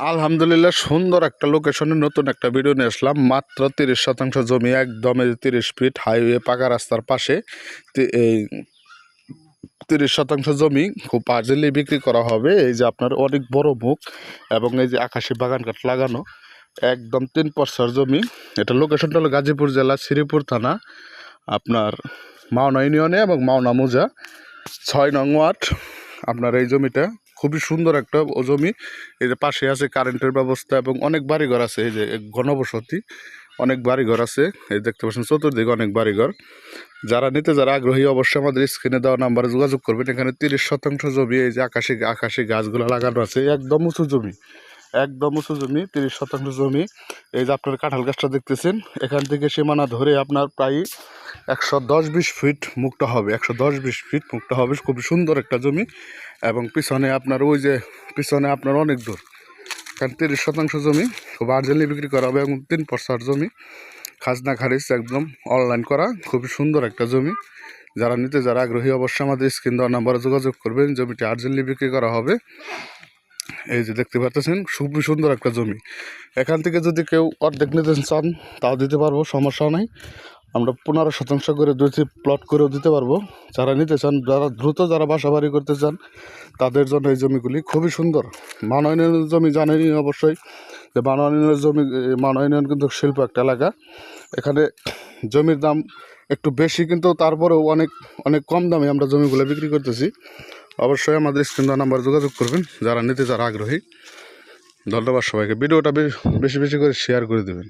আলহামদুলিল্লাহ, সুন্দর একটা লোকেশনে নতুন একটা ভিডিও নিয়ে আসলাম। মাত্র তিরিশ শতাংশ জমি একদমই তিরিশ ফিট হাইওয়ে পাকা রাস্তার পাশে। এই তিরিশ শতাংশ জমি খুব পার্জেলি বিক্রি করা হবে। এই যে আপনার অনেক বড় মুখ এবং এই যে আকাশি বাগান কাঠ লাগানো, একদম তিন পরসার জমি। এটা লোকেশনটা হলো গাজীপুর জেলা, শ্রীপুর থানা, আপনার মাওনা ইউনিয়নে এবং মাওনা মোজা। ছয় নং ওয়ার্ড, আপনার এই জমিটা। খুবই সুন্দর একটা জমি। এই যে পাশে আছে কারেন্টের ব্যবস্থা এবং অনেক বাড়িঘর আছে, এই যে ঘনবসতি, অনেক বাড়িঘর আছে। এই দেখতে পাচ্ছেন, চতুর্দিকে অনেক বাড়িঘর। যারা নিতে যারা আগ্রহী, অবশ্যই আমাদের স্ক্রিনে দেওয়া নাম্বারে যোগাযোগ করবেন। এখানে তিরিশ শতাংশ জমি, এই যে আকাশি আকাশি গাছগুলো লাগানো আছে। একদম উঁচু জমি, একদম উঁচু জমি, তিরিশ শতাংশ জমি। এই যে আপনার কাঁঠাল গাছটা দেখতেছেন, এখান থেকে সীমানা ধরে আপনার প্রায় একশো দশ বিশ ফিট মুখটা হবে, একশো দশ বিশ ফিট মুখটা হবে খুবই সুন্দর একটা জমি। এবং পিছনে আপনার ওই যে, পিছনে আপনার অনেক দূর, কারণ তিরিশ শতাংশ জমি খুব আর্জেন্টলি বিক্রি করা হবে এবং তিন পরসার জমি, খাজনা খারিজ একদম অনলাইন করা খুবই সুন্দর একটা জমি। যারা নিতে, যারা আগ্রহী, অবশ্যই আমাদের স্ক্রিন দেওয়া নাম্বারে যোগাযোগ করবেন, জমিটি আর্জেন্টলি বিক্রি করা হবে। এই যে দেখতে পাচ্ছেন খুবই সুন্দর একটা জমি। এখান থেকে যদি কেউ অর্ধেক নিতে চান, তাও দিতে পারব সমস্যা নাই। আমরা পনেরো শতাংশ করে দুইটি প্লট করেও দিতে পারব। যারা নিতে চান, যারা দ্রুত যারা বাসা বাড়ি করতে চান, তাদের জন্য এই জমিগুলি খুবই সুন্দর। মানয়নের জমি জানেনি অবশ্যই যে মানয়নের জমি মানয়ন কিন্তু শিল্প একটা এলাকা। এখানে জমির দাম একটু বেশি, কিন্তু তারপরেও অনেক অনেক কম দামে আমরা জমিগুলো বিক্রি করতেছি। অবশ্যই আমাদের স্ক্রিন নাম্বার যোগাযোগ করবেন, যারা নিতে যারা আগ্রহী। ধন্যবাদ সবাইকে। ভিডিওটা বেশি বেশি করে শেয়ার করে দেবেন।